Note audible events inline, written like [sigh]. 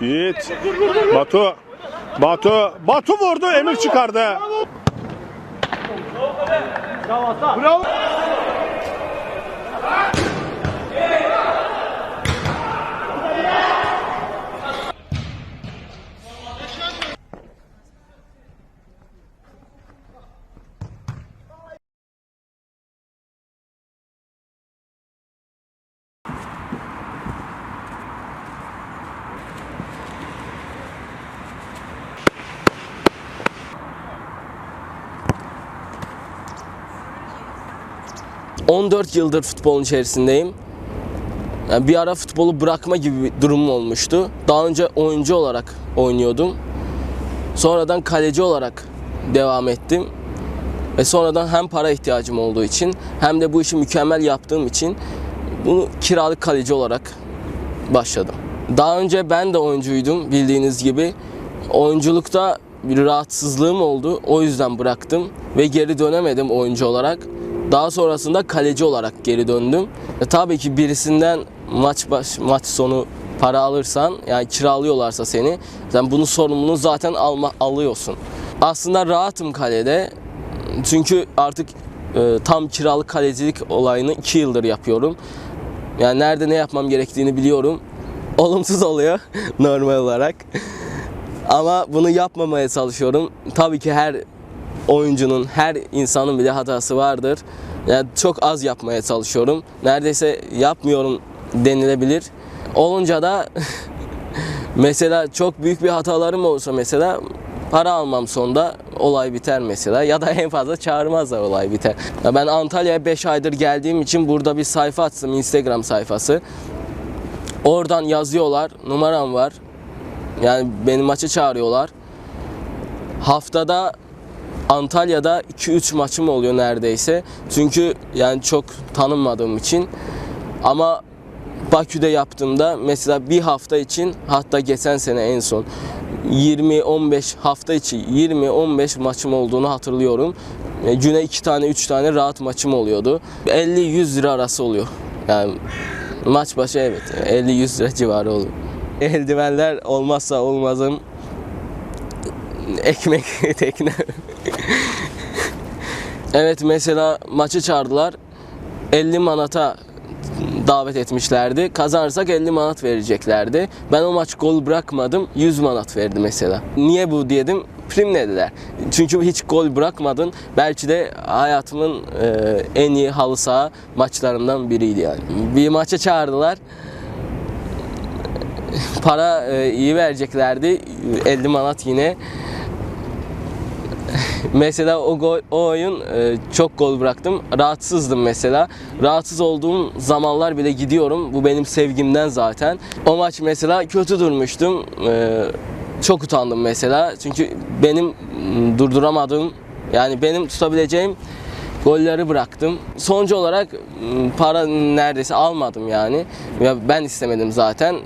Yiğit. Batu. Batu. Batu vurdu. Emir çıkardı. Bravo. Cık, 14 yıldır futbolun içerisindeyim. Yani bir ara futbolu bırakma gibi bir durumum olmuştu. Daha önce oyuncu olarak oynuyordum. Sonradan kaleci olarak devam ettim. Ve sonradan hem para ihtiyacım olduğu için hem de bu işi mükemmel yaptığım için bunu kiralık kaleci olarak başladım. Daha önce ben de oyuncuydum bildiğiniz gibi. Oyunculukta bir rahatsızlığım oldu. O yüzden bıraktım ve geri dönemedim oyuncu olarak. Daha sonrasında kaleci olarak geri döndüm. E, tabii ki birisinden maç baş maç sonu para alırsan yani kiralıyorlarsa seni sen bunun sorumluluğunu zaten alma alıyorsun. Aslında rahatım kalede. Çünkü artık e, tam kiralık kalecilik olayını 2 yıldır yapıyorum. Yani nerede ne yapmam gerektiğini biliyorum. [laughs] Olumsuz oluyor [laughs] normal olarak. Ama bunu yapmamaya çalışıyorum. Tabii ki her oyuncunun, her insanın bile hatası vardır. Yani çok az yapmaya çalışıyorum. Neredeyse yapmıyorum denilebilir. Olunca da [laughs] mesela çok büyük bir hatalarım olsa mesela para almam sonunda olay biter mesela ya da en fazla çağırmazlar olay biter. Ya ben Antalya'ya 5 aydır geldiğim için burada bir sayfa açtım Instagram sayfası. Oradan yazıyorlar numaram var. Yani beni maça çağırıyorlar. Haftada Antalya'da 2-3 maçım oluyor neredeyse. Çünkü yani çok tanınmadığım için. Ama Bakü'de yaptığımda mesela bir hafta için hatta geçen sene en son 20-15 hafta içi 20-15 maçım olduğunu hatırlıyorum. E, Güne 2 tane 3 tane rahat maçım oluyordu. 50-100 lira arası oluyor. Yani maç başı evet 50-100 lira civarı oluyor. [laughs] Eldivenler olmazsa olmazım. Ekmek [laughs] tekne. evet mesela maçı çağırdılar. 50 manata davet etmişlerdi. Kazanırsak 50 manat vereceklerdi. Ben o maç gol bırakmadım. 100 manat verdi mesela. Niye bu dedim. Prim dediler. Çünkü hiç gol bırakmadın. Belki de hayatımın e, en iyi halı saha maçlarından biriydi yani. Bir maça çağırdılar. Para e, iyi vereceklerdi. 50 manat yine. [laughs] Mesela o gol, o oyun e, çok gol bıraktım. Rahatsızdım mesela. Rahatsız olduğum zamanlar bile gidiyorum. Bu benim sevgimden zaten. O maç mesela kötü durmuştum. E, çok utandım mesela. Çünkü benim durduramadığım yani benim tutabileceğim golleri bıraktım. Sonucu olarak para neredeyse almadım yani. Ya ben istemedim zaten.